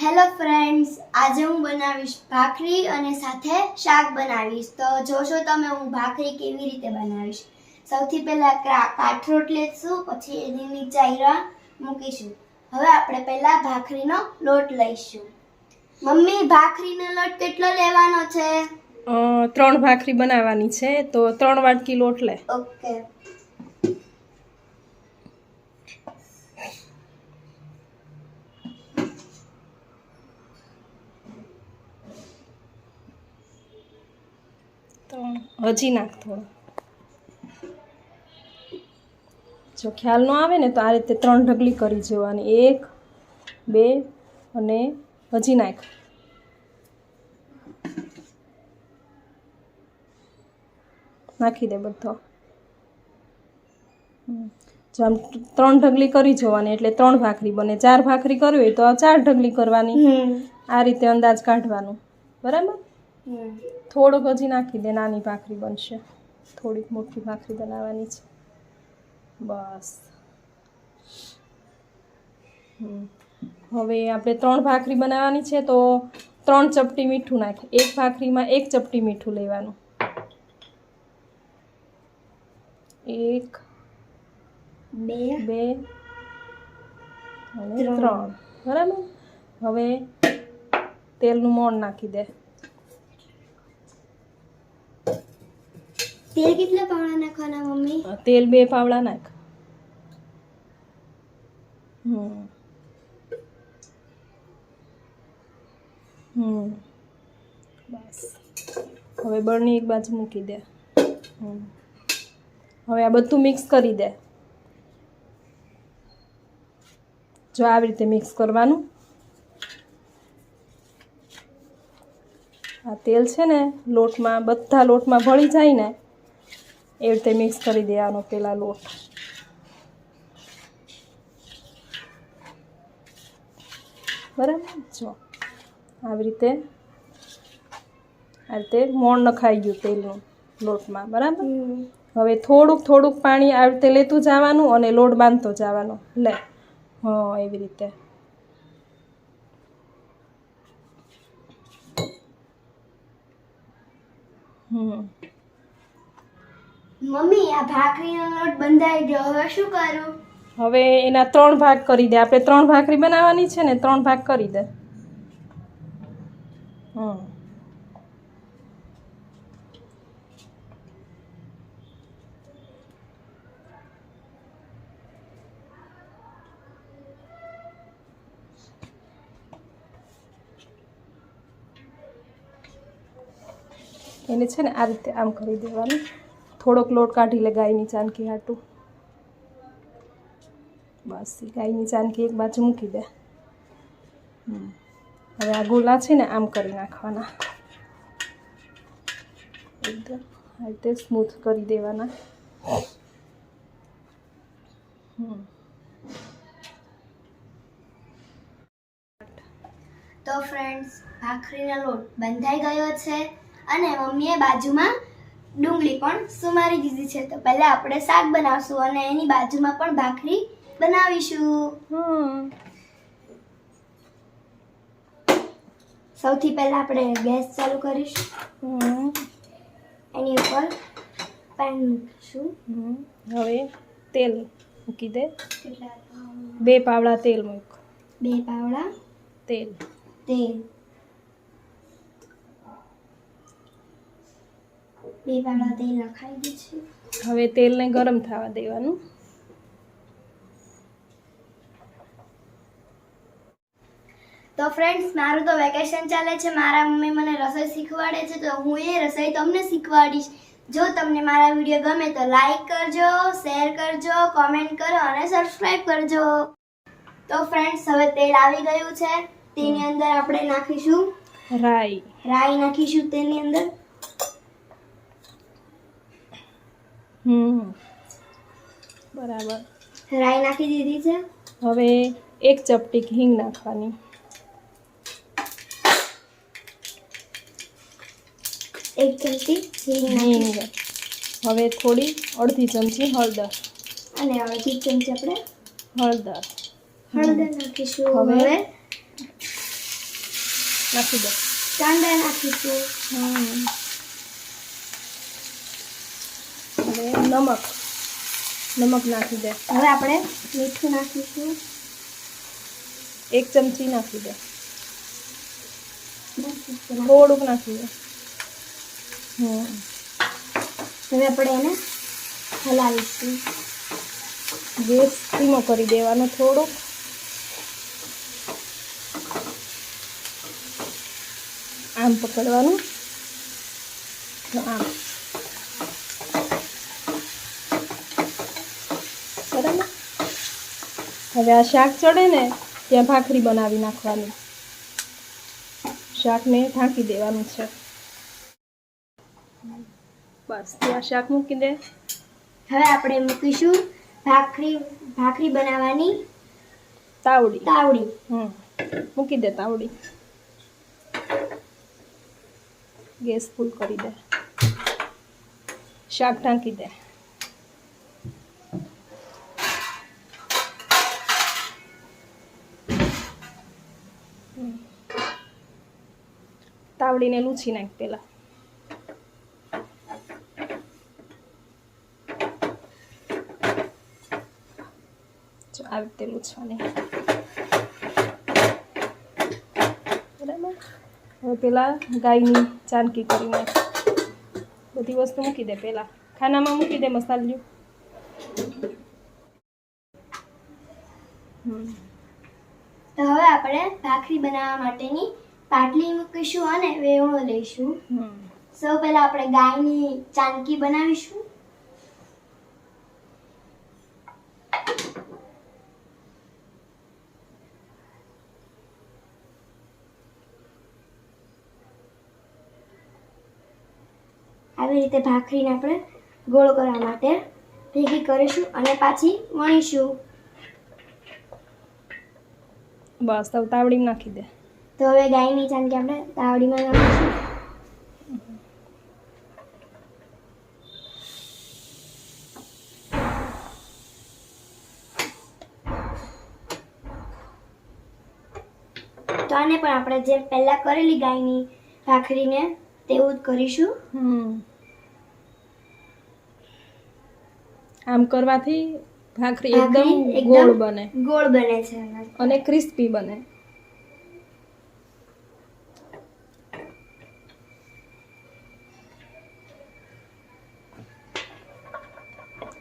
Hello friends આજે હું બનાવીશ ભાખરી અને સાથે શાક બનાવીશ. તો જોશો તમે હું ભાખરી કેવી રીતે બનાવીશ. સૌથી પહેલાં કા- કાઠરોટ લેશું પછી એની નીચે આયરા મૂકીશું. હવે આપણે પહેલાં ભાખરીનો લોટ લઈશું. મમ્મી ભાખરીનો લોટ કેટલો લેવાનો છે? ત્રણ ભાખરી બનાવવાની છે તો ત્રણ વાટકી લોટ લે. ઓકે ત્રણ હજી નાખ થોડો. જો ખ્યાલ ન આવે ને તો આ રીતે ત્રણ ઢગલી કરી જવાની. એક બે અને હજી નાખ. નાખી દે બધો. જો આમ ત્રણ ઢગલી કરી જોવાની એટલે ત્રણ ભાખરી બને. ચાર ભાખરી કરવી હોય તો આ ચાર ઢગલી કરવાની. આ રીતે અંદાજ કાઢવાનું. બરાબર? થોડુંક હજી નાખી દે નાની ભાખરી બનશે. થોડીક મોટી ભાખરી બનાવવાની છે. બસ. હવે આપણે ત્રણ ભાખરી બનાવવાની છે તો ત્રણ ચપટી મીઠું નાખ. એક ભાખરીમાં એક ચપટી મીઠું લેવાનું. એક બે બે અને. ત્રણ. બરાબર? હવે તેલનું મોણ નાખી દે. તેલ કેટલા પાવડા નાખવાના, મમ્મી? તેલ બે પાવડા નાખ. હમ. હમ. બસ. હવે બળની એક બાજુ મૂકી દે. હવે આ બધું મિક્સ કરી દે. જો આવી રીતે મિક્સ કરવાનું. આ તેલ છે ને લોટમાં, બધા લોટમાં ભળી જાય ને એવી રીતે મિક્સ કરી દેવાનો પહેલાં લોટ બરાબર જો આવી રીતે આ રીતે મોણ નખાઈ ગયું તેલનું લોટમાં બરાબર હવે થોડુંક થોડુંક પાણી આવી રીતે લેતું જવાનું અને લોટ બાંધતો જવાનો લે હા એવી રીતે હમ મમ્મી, આ ભાખરીનો લોટ બંધાઈ ગયો. હવે શું કરું? હવે એના ત્રણ ભાગ કરી દે. આપણે ત્રણ ભાખરી બનાવવાની છે ને, ત્રણ ભાગ કરી દે. એને છે ને આ રીતે આમ કરી દેવાનું. થોડોક લોટ કાઢી લે ગાયની ચાનકી હાટું. બસ ગાયની ચાનકી એક બાજુ મૂકી દે. હવે આ ગોલા છે ને, આમ કરી નાખવાના. એકદમ આ રીતે સ્મૂથ કરી દેવાના. તો ફ્રેન્ડ્સ ભાખરીનો લોટ બંધાઈ ગયો છે અને મમ્મીએ બાજુમાં ડુંગળી પણ સુમારી દીધી છે. તો પહેલા આપણે શાક બનાવશું અને એની બાજુમાં પણ ભાખરી બનાવીશું. સૌથી પહેલા આપણે ગેસ ચાલુ કરીશું. એની ઉપર પેન મૂકીશું. હમ. હવે તેલ મૂકી દે. બે પાવડા તેલ મૂક. બે પાવડા તેલ. તેલ. પાવડા તેલ નખાઈ દે છે. હવે તેલને ગરમ થવા દેવાનું. તો ફ્રેન્ડ્સ મારું તો વેકેશન ચાલે છે. મારા મમ્મી મને રસોઈ શીખવાડે છે તો હું એ રસોઈ તમને શીખવાડીશ. જો તમને મારા વીડિયો ગમે તો લાઈક કરજો શેર કરજો કોમેન્ટ કરો અને સબસ્ક્રાઈબ કરજો. તો ફ્રેન્ડ્સ હવે તેલ આવી ગયું છે. તેની અંદર આપણે નાખીશું રાઈ. રાઈ નાખીશું તેની અંદર. હમ. બરાબર. રાઈ નાખી દીધી છે? હવે એક ચપટી હિંગ નાખવાની. એક ચમચી હિંગ હવે થોડી અડધી ચમચી હળદર. અને અડધી ચમચી આપણે હળદર. હળદર નાખીશું હવે? હવે. નાખી દો. કાંદા નાખીશું. હમ. હવે નમક. નમક નાખી દે. હવે આપણે મીઠું નાખીશું. એક ચમચી નાખી દે. થોડુંક નાખી દે. હમ. હવે આપણે એને હલાવીશું. ગેસ ધીમો કરી દેવાનો થોડુંક. આમ પકડવાનું. આમ બરાબર હવે આ શાક ચડે ને ત્યાં ભાખરી બનાવી નાખવાની. શાકને ઢાંકી દેવાનું છે. બસ ત્યાં શાક મૂકી દે. હવે આપણે મૂકીશું ભાખરી ભાખરી બનાવવાની તાવડી. તાવડી. હમ મૂકી દે તાવડી. ગેસ ફૂલ કરી દે. શાક ઢાંકી દે. તાવડીને લૂછી નાખ પેલા. આવી રીતે લૂછવાની. હવે પેલા ગાયની ચાનકી કરી નાખ બધી વસ્તુ મૂકી દે પેલા. ખાનામાં મૂકી દે મસાલિયું તો હવે આપણે ભાખરી બનાવવા માટેની પાટલી મૂકીશું અને વેવણો લઈશું. સૌ પહેલા આપણે ગાયની ચાનકી બનાવીશું. આવી રીતે ભાખરીને આપણે ગોળ કરવા માટે ભેગી કરીશું અને પાછી વણીશું. બસ હવે તાવડીમાં નાખી દે. તો હવે ગાયની ચાનકી આપણે તાવડીમાં નાખીશું તો આને પણ આપણે જે પહેલા કરેલી ગાયની ભાખરીને તેવું જ કરીશું. આમ કરવાથી ભાખરી ભાખરી એકદમ ગોળ બને. ગોળ બને છે અને ક્રિસ્પી બને.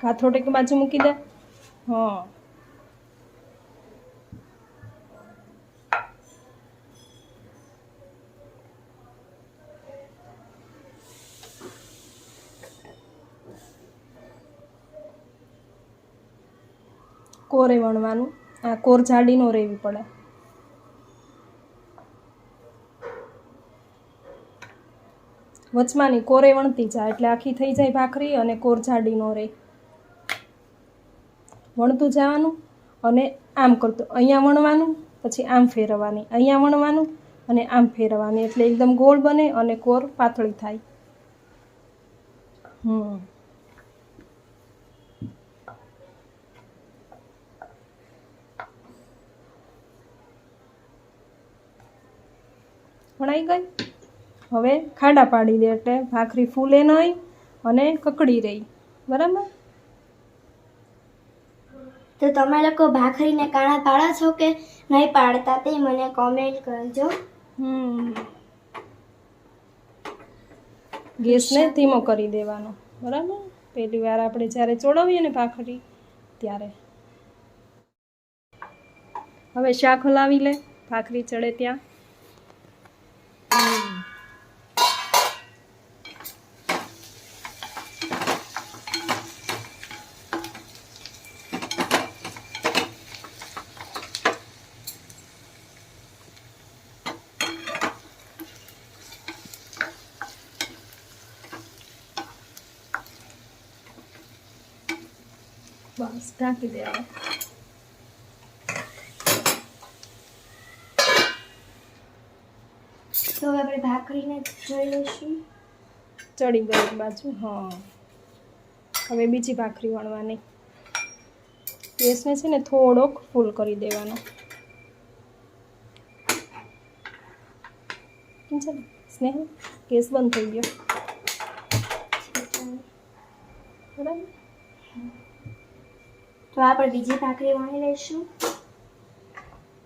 કાથરોટ એક બાજુ મૂકી દે? હા. કોરે વણવાનું? આ કોર જાડી નો રહેવી પડે વચમાની કોરે વણતી જાય એટલે આખી થઈ જાય ભાખરી અને કોર જાડી નો રહે વણતું જવાનું અને આમ કરતું. અહીંયા વણવાનું, પછી આમ ફેરવવાની. અહીંયા વણવાનું અને આમ ફેરવવાની. એટલે એકદમ ગોળ બને અને કોર પાતળી થાય. હમ. વણાઈ ગઈ? હવે ખાડા પાડી દે એટલે ભાખરી ફૂલે નહીં અને કકડી રહી. બરાબર? તો તમે લોકો ભાખરીને કાણા પાડો છો કે નહીં પાડતા તે મને કોમેન્ટ કરજો. ગેસને ધીમો કરી દેવાનો. બરાબર? પહેલી વાર આપણે જ્યારે ચોળવીએ ને ભાખરી, ત્યારે. હવે શાક હલાવી લે. ભાખરી ચડે ત્યાં હમ. બસ ઢાંકી દેવા તો હવે આપણે ભાખરીને જોઈ લઈશું ચડી ગઈ એક બાજુ હા હવે બીજી ભાખરી વણવાની. ગેસને છે ને થોડોક ફૂલ કરી દેવાનો. છે સ્નેહ કેસ બંધ થઈ ગયો. બરાબર? તો આપણે બીજી ભાખરી વણી લઈશું.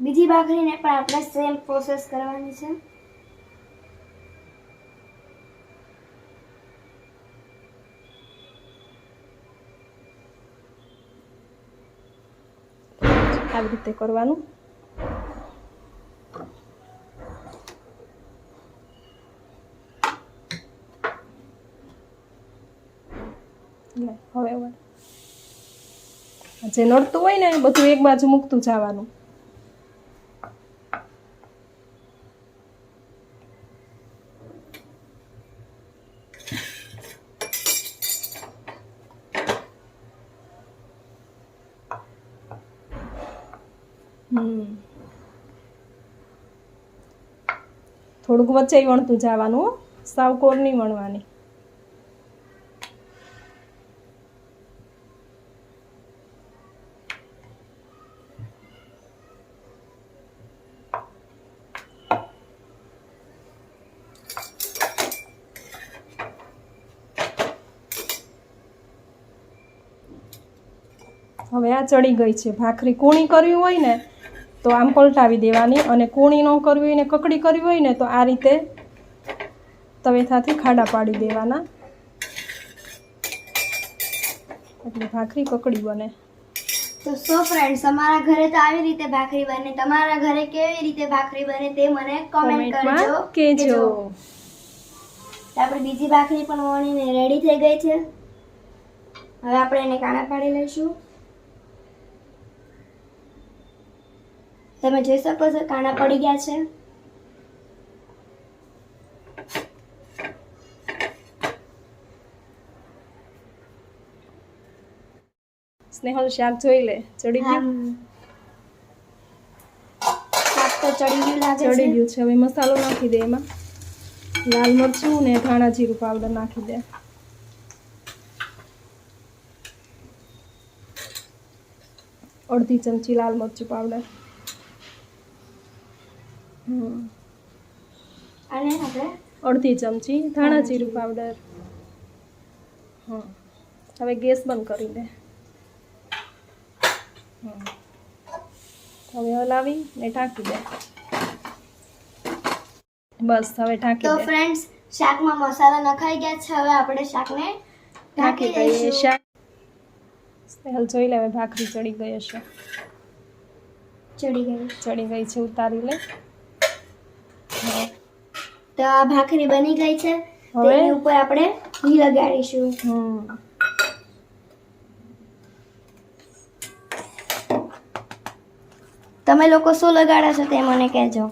બીજી ભાખરીને પણ આપણે સેમ પ્રોસેસ કરવાની છે. આવી રીતે કરવાનું. હવે જે નડતું હોય ને બધું એક બાજુ મૂકતું જવાનું. થોડુંક વચ્ચે વણતું જવાનું. સાવ કોર નહીં વણવાની. હવે આ ચડી ગઈ છે. ભાખરી કૂણી કરવી હોય ને તો આમ પલટાવી દેવાની અને કૂણી ન કરવી હોય ને કકડી કરવી હોય ને તો આ રીતે તવેથાથી ખાડા પાડી દેવાના. એટલે ભાખરી કકડી બને. તો સો ફ્રેન્ડ્સ તમારા ઘરે તો આવી રીતે ભાખરી બને. તમારા ઘરે કેવી રીતે ભાખરી બને તે મને કોમેન્ટ કરજો. કેજો આપણે બીજી ભાખરી પણ વણીને રેડી થઈ ગઈ છે. હવે આપણે એને કાણા પાડી લઈશું. તમે જોઈ શકો છો કાણા પડી ગયા છે. સ્નેહલ શાક જોઈ લે ચડી ગયું? શાક તો ચડી ગયું લાગે ચડી છે ગયું છે હવે મસાલો નાખી દે એમાં. લાલ મરચું ને ધાણા જીરું પાવડર નાખી દે. અડધી ચમચી લાલ મરચું પાવડર અને આપણે અડધી ચમચી ધાણા જીરું પાવડર. હા હવે ગેસ બંધ કરી દે. હવે હલાવી ને ઢાંકી દે. બસ હવે ઢાંકી તો ફ્રેન્ડ્સ શાકમાં મસાલા નખાઈ ગયા છે. હવે આપણે શાકને ઢાંકી દઈએ શાક. સ્નેહલ જોઈ લે હવે ભાખરી ચડી ગઈ હશે. ચડી ગઈ. ચડી ગઈ છે ઉતારી લે. તો આ ભાખરી બની ગઈ છે. તેની ઉપર આપણે ઘી લગાડીશું. તમે લોકો શું લગાડો છો તે મને કહેજો.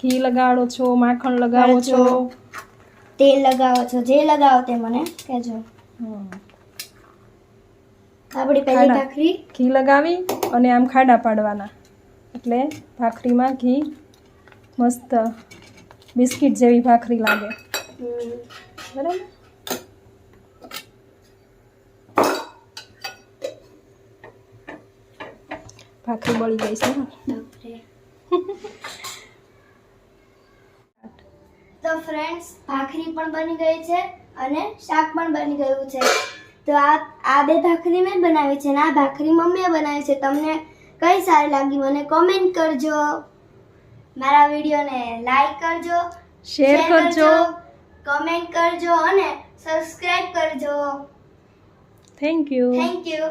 ઘી લગાડો છો માખણ લગાવો છો. તેલ લગાવો છો જે લગાવો તે મને કહેજો. આપણી પહેલી ભાખરી ઘી લગાવી અને આમ ખાડા પાડવાના. એટલે ભાખરીમાં ઘી મસ્ત બિસ્કિટ જેવી ભાખરી લાગે. ભાખરી બળી ગઈ છે તો ફ્રેન્ડ્સ ભાખરી પણ બની ગઈ છે અને શાક પણ બની ગયું છે. તો આ આ બે ભાખરી મેં બનાવી છે અને આ ભાખરી મમ્મીએ બનાવી છે. તમને કઈ સારી લાગી મને કોમેન્ટ કરજો. મારા વિડીયોને લાઈક કરજો શેર કરજો કમેન્ટ કરજો અને સબસ્ક્રાઇબ કરજો. Thank you thank you